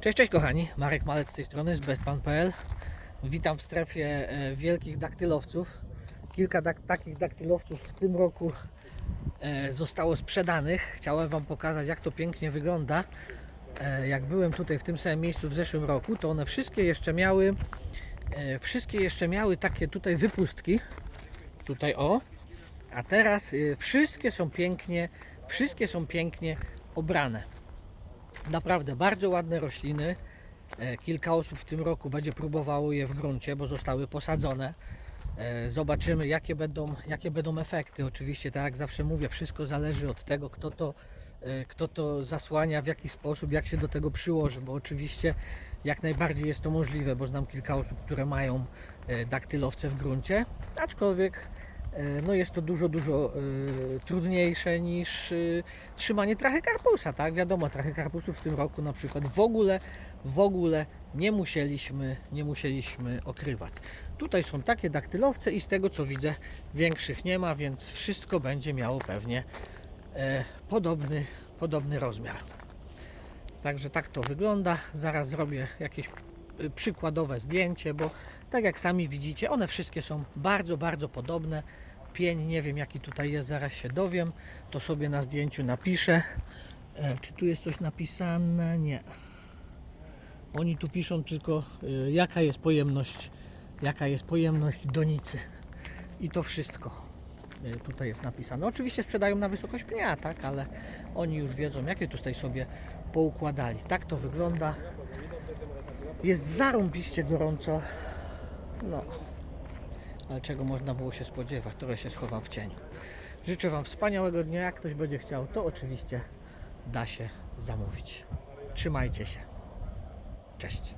Cześć, cześć kochani, Marek Malec z tej strony z bestpan.pl Witam w strefie e, wielkich daktylowców. Kilka dak takich daktylowców w tym roku e, zostało sprzedanych. Chciałem Wam pokazać jak to pięknie wygląda. E, jak byłem tutaj w tym samym miejscu w zeszłym roku, to one wszystkie jeszcze miały wszystkie jeszcze miały takie tutaj wypustki. Tutaj o. A teraz wszystkie są pięknie, wszystkie są pięknie obrane. Naprawdę bardzo ładne rośliny. E, Kilka osób w tym roku będzie próbowało je w gruncie, bo zostały posadzone. E, Zobaczymy, jakie będą, jakie będą efekty. Oczywiście, tak jak zawsze mówię, wszystko zależy od tego, kto to, e, kto to zasłania, w jaki sposób, jak się do tego przyłoży, bo oczywiście jak najbardziej jest to możliwe, bo znam kilka osób, które mają daktylowce w gruncie, aczkolwiek no jest to dużo, dużo e, trudniejsze niż e, trzymanie trachykarpusa, tak? Wiadomo, trachykarpusów w tym roku na przykład w ogóle, w ogóle nie musieliśmy, nie musieliśmy okrywać. Tutaj są takie daktylowce i z tego co widzę większych nie ma, więc wszystko będzie miało pewnie e, podobny, podobny rozmiar. Także tak to wygląda. Zaraz zrobię jakieś y, przykładowe zdjęcie, bo tak jak sami widzicie, one wszystkie są bardzo, bardzo podobne. Pień, nie wiem jaki tutaj jest, zaraz się dowiem. To sobie na zdjęciu napiszę. E, czy tu jest coś napisane? Nie. Oni tu piszą tylko y, jaka jest pojemność, jaka jest pojemność donicy. I to wszystko y, tutaj jest napisane. Oczywiście sprzedają na wysokość pnia, tak, ale oni już wiedzą, jakie tutaj sobie poukładali. Tak to wygląda. Jest zarąbiście gorąco. No, ale czego można było się spodziewać? Trochę się schowam w cieniu. Życzę Wam wspaniałego dnia. Jak ktoś będzie chciał, to oczywiście da się zamówić. Trzymajcie się. Cześć.